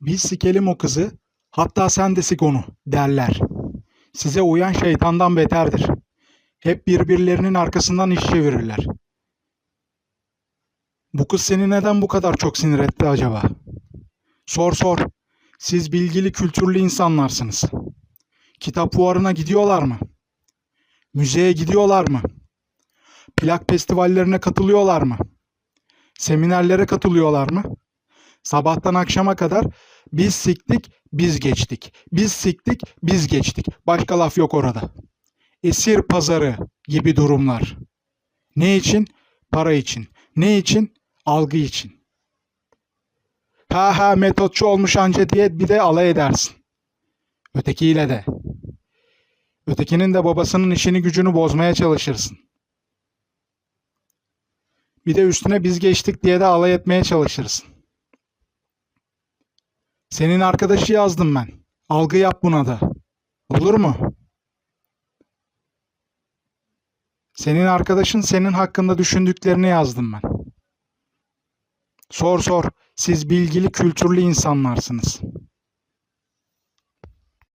Biz sikelim o kızı, hatta sen de sik onu derler. Size uyan şeytandan beterdir. Hep birbirlerinin arkasından iş çevirirler. Bu kız seni neden bu kadar çok sinir etti acaba? Sor sor. Siz bilgili kültürlü insanlarsınız. Kitap fuarına gidiyorlar mı? Müzeye gidiyorlar mı? Plak festivallerine katılıyorlar mı? Seminerlere katılıyorlar mı? Sabahtan akşama kadar biz siktik, biz geçtik. Biz siktik, biz geçtik. Başka laf yok orada. Esir pazarı gibi durumlar. Ne için? Para için. Ne için? Algı için. Ha ha metotçu olmuş anca diye bir de alay edersin. Ötekiyle de. Ötekinin de babasının işini gücünü bozmaya çalışırsın. Bir de üstüne biz geçtik diye de alay etmeye çalışırsın. Senin arkadaşı yazdım ben. Algı yap buna da. Olur mu? Senin arkadaşın senin hakkında düşündüklerini yazdım ben. Sor sor. Siz bilgili, kültürlü insanlarsınız.